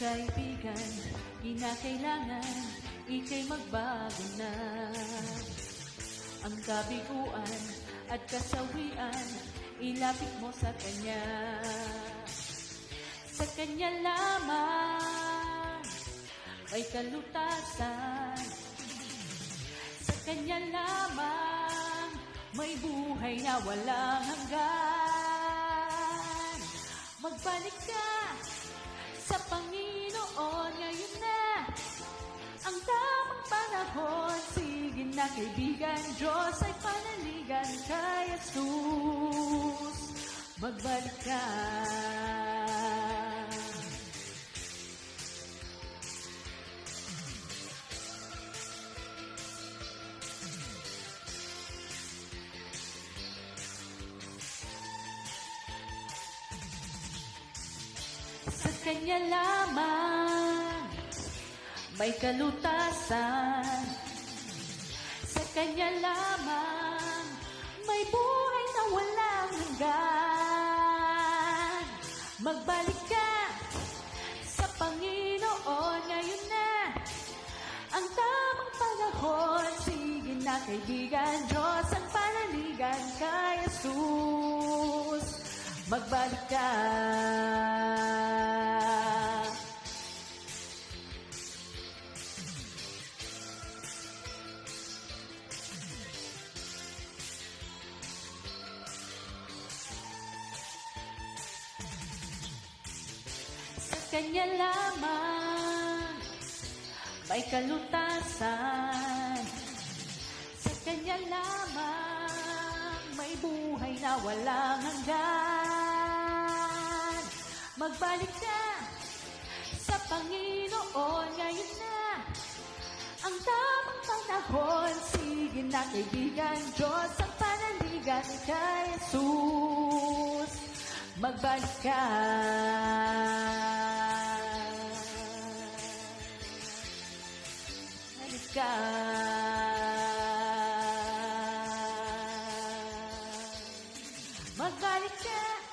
kaibigan, kinakailangan ikay magbago na. Ang kabiguan at kasawian, ilapit mo sa Kanya. Sa Kanya lamang ay kalutasan. Sa Kanya lamang may buhay na walang hanggan. Magbalik ka na kaibigan, Diyos ay panaligan kay Jesus. Magbalik ka. Sa Kanya lamang may kalutasan. Sa Kanya lamang may buhay na walang hanggan. Magbalik ka sa Panginoon ngayon na ang tamang panahon. Sige na kaibigan, Diyos ang panaligan kay Jesus. Magbalik ka. Kanya lamang may kalutasan. Sa Kanya lamang may buhay na walang hanggan. Magbalik ka sa Panginoon ngayon na ang tamang panahon. Sige na kaibigan, Diyos ang panaligan kay Jesus. Magbalik ka. Balik ka. Magbalik ka.